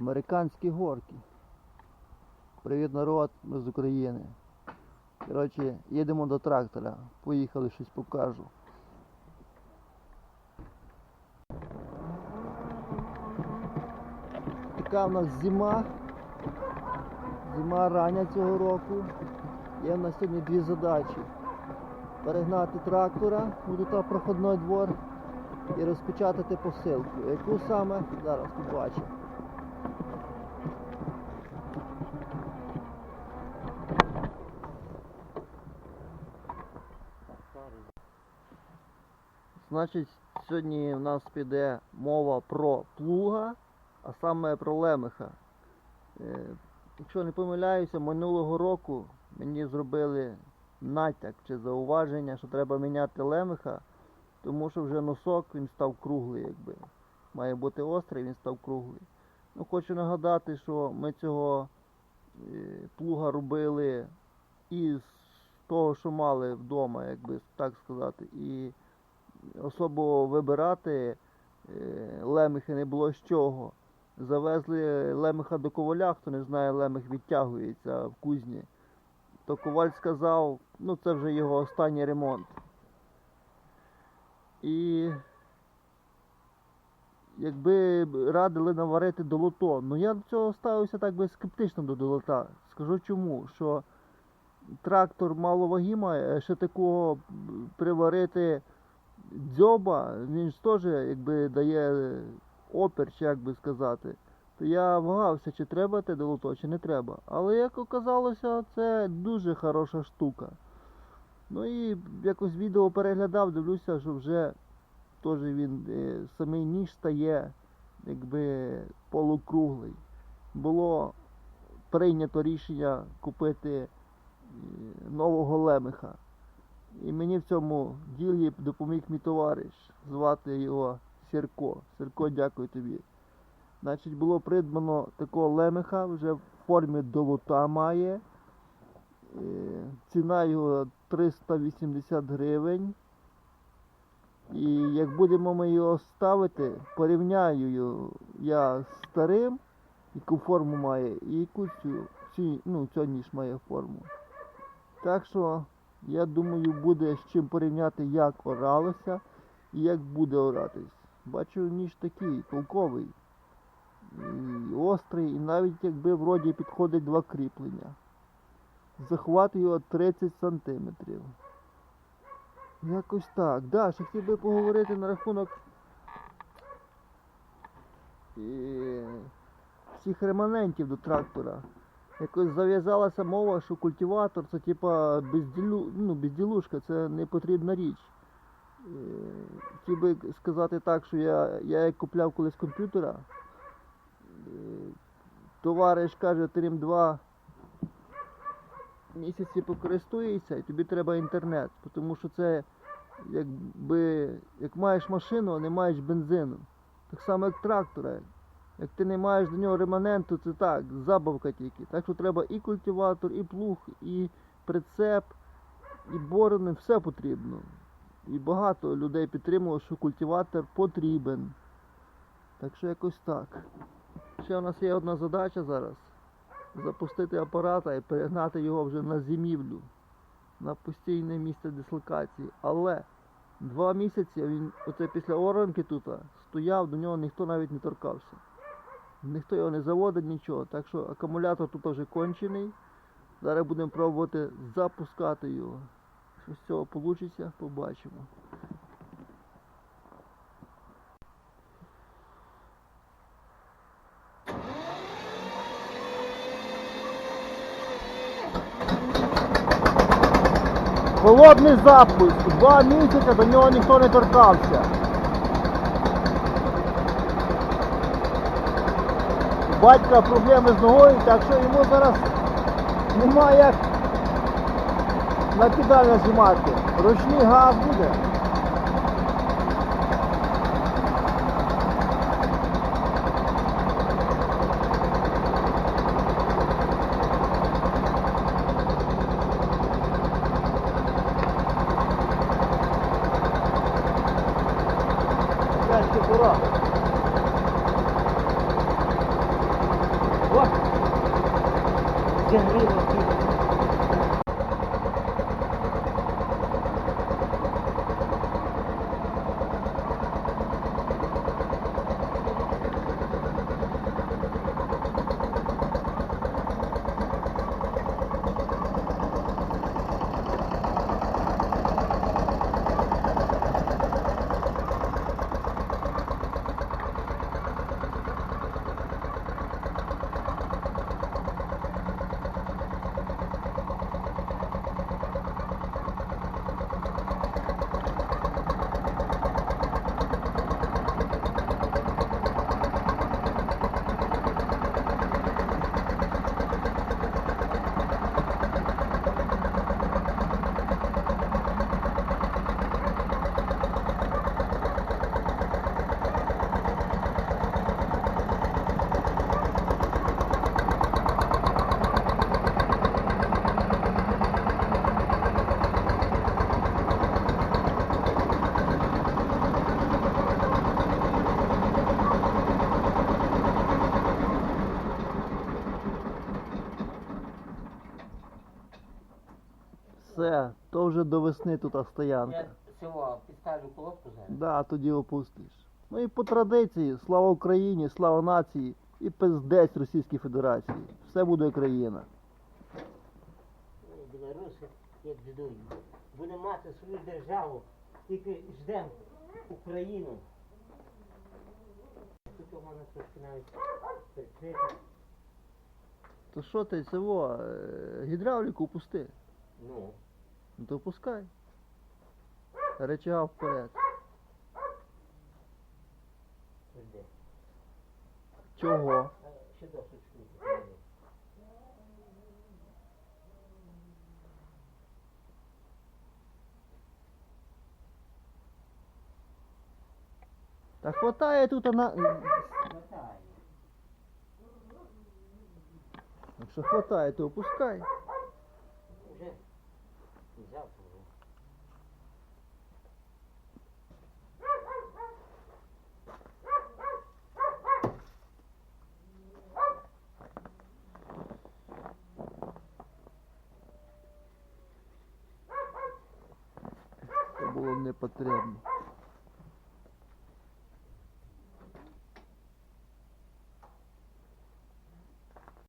Американські горки. Привіт народ, ми з України. Коротше, їдемо до трактора. Поїхали, щось покажу. Така в нас зима. Зима рання цього року. Є в нас сьогодні дві задачі. Перегнати трактора, там проходний двор і розпечатати посилку. Яку саме зараз побачимо. Значить, сьогодні в нас піде мова про плуга, а саме про лемеха. Е, Якщо не помиляюся, минулого року мені зробили натяк чи зауваження, що треба міняти лемеха, тому що вже носок він став круглий, якби. Має бути острий, він став круглий. Ну, хочу нагадати, що ми цього е, плуга робили із того, що мали вдома, якби так сказати. І особо вибирати е, лемехи не було з чого. Завезли лемеха до коваля, хто не знає, лемех відтягується в кузні. То коваль сказав, ну це вже його останній ремонт. І якби радили наварити долото, ну я до цього ставився так би скептично до долота. Скажу чому, що трактор мало ваги має, ще такого приварити дзьоба, він ж теж якби дає опір, чи як би сказати. То я вагався, чи треба те долото, чи не треба. Але як оказалося, це дуже хороша штука. Ну і якось відео переглядав, дивлюся, що вже теж він е, самий ніж стає якби полукруглий. Було прийнято рішення купити е, нового лемеха. І мені в цьому ділі допоміг мій товариш, звати його Сірко. Сірко, дякую тобі. Значить, було придбано такого лемеха, вже в формі долота має. Е, Ціна його 380 гривень. І як будемо ми його ставити, порівняю я з старим, яку форму має, і яку цю, цю, ну, цю ніж має форму. Так що, я думаю, буде з чим порівняти, як оралося і як буде оратись. Бачу, ніж такий, толковий, і острий, і навіть якби вроді підходить два кріплення. Захват його 30 сантиметрів. Якось так. Да, ще хотів би поговорити на рахунок е, всіх реманентів до трактора. Якось зав'язалася мова, що культиватор це типа безділю, ну, безділушка, це не потрібна річ. Е, Хотів би сказати так, що я, я як купляв колись комп'ютера, е, товариш каже, ти ним два місяці покористуєшся і тобі треба інтернет, тому що це якби як маєш машину, а не маєш бензину. Так само як трактора. Як ти не маєш до нього реманенту, це так, забавка тільки. Так що треба і культиватор, і плуг, і прицеп, і борони, все потрібно. І багато людей підтримувало, що культиватор потрібен. Так що якось так. Ще у нас є одна задача зараз. Запустити апарата і перегнати його вже на зимівлю, на постійне місце дислокації. Але два місяці він оце після оранки тут стояв, до нього ніхто навіть не торкався. Ніхто його не заводить, нічого. Так що акумулятор тут вже кончений. Зараз будемо пробувати запускати його. Що з цього вийде, побачимо. Холодний запуск. Два місяці до нього ніхто не торкався. Батька проблеми з ногою, так що йому зараз немає як на педаль нажимати. Ручний газ буде. 建立这个。Все, то вже до весни тут Я стоянка. цього підставлю колодку зараз. Да, тоді опустиш. Ну і по традиції, слава Україні, слава нації і пиздець Російській Федерації. Все буде Україна. Білоруси, як бідують. Будемо мати свою державу, тільки ждемо Україну. Тут у мене трошки навіть прикрито. То що ти цього, е, гідравліку пусти? Ну, Ну то пускай. Речага вперед. Чого? Та хватає тут на. Хватає. Якщо хватає, то опускай. Вже завтра вже. Це було не.